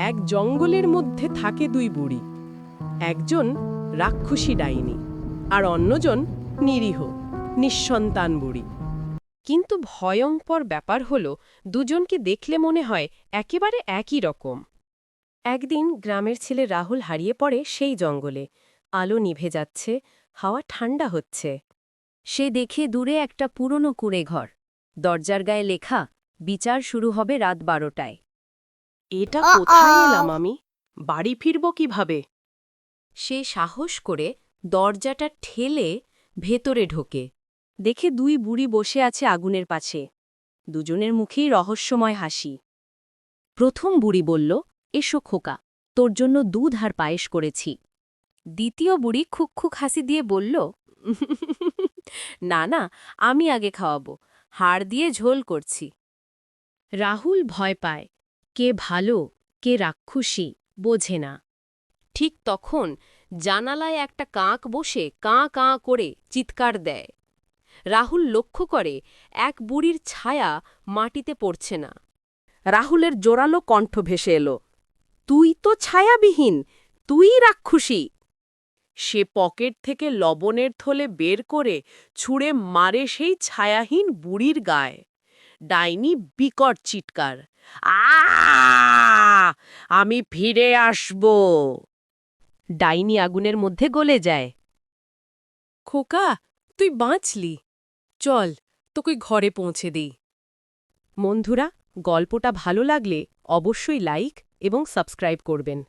এক জঙ্গলের মধ্যে থাকে দুই বুড়ি। একজন রাক্ষসী ডাইনি আর অন্যজন নিরীহ, নিঃসন্তান বুড়ি। কিন্তু ভয়ঙ্কর ব্যাপার হল, দুজনকে দেখলে মনে হয় একেবারে একই রকম। একদিন গ্রামের ছেলে রাহুল হারিয়ে পড়ে সেই জঙ্গলে। আলো নিভে যাচ্ছে, হাওয়া ঠান্ডা হচ্ছে। সে দেখে দূরে একটা পুরনো কুঁড়ে ঘর দরজার গায়ে লেখা, বিচার শুরু হবে রাত বারোটায়। এটা কোথায় এলাম আমি? বাড়ি ফিরব কীভাবে? সে সাহস করে দরজাটা ঠেলে ভেতরে ঢোকে। দেখে দুই বুড়ি বসে আছে আগুনের পাশে। দুজনের মুখেই রহস্যময় হাসি। প্রথম বুড়ি বলল এসো খোকা তোর জন্য দুধ আর পায়েস করেছি। দ্বিতীয় বুড়ি খুক খুক হাসি দিয়ে বলল না না আমি আগে খাওয়াবো। হাড় দিয়ে ঝোল করছি। রাহুল ভয় পায়। কে ভালো, কে রাক্ষসী, বোঝে না। ঠিক তখন জানালায় একটা কাক বসে কাঁ কাঁ করে চিৎকার দেয়। রাহুল লক্ষ্য করে এক বুড়ির ছায়া মাটিতে পড়ছে না। রাহুলের জোরালো কণ্ঠ ভেসে এলো, তুই তো ছায়াবিহীন, তুই রাক্ষসী! সে পকেট থেকে লবণের থলে বের করে ছুঁড়ে মারে সেই ছায়াহীন বুড়ির গায়ে। ডাইনি বিকট চিৎকার আমি ফিরে আসব। ডাইনি আগুনের মধ্যে গলে যায়। খোকা, তুই বাঁচলি। চল, তোকে ঘরে পৌঁছে দিই। বন্ধুরা, গল্পটা ভালো লাগলে অবশ্যই লাইক এবং সাবস্ক্রাইব করবেন।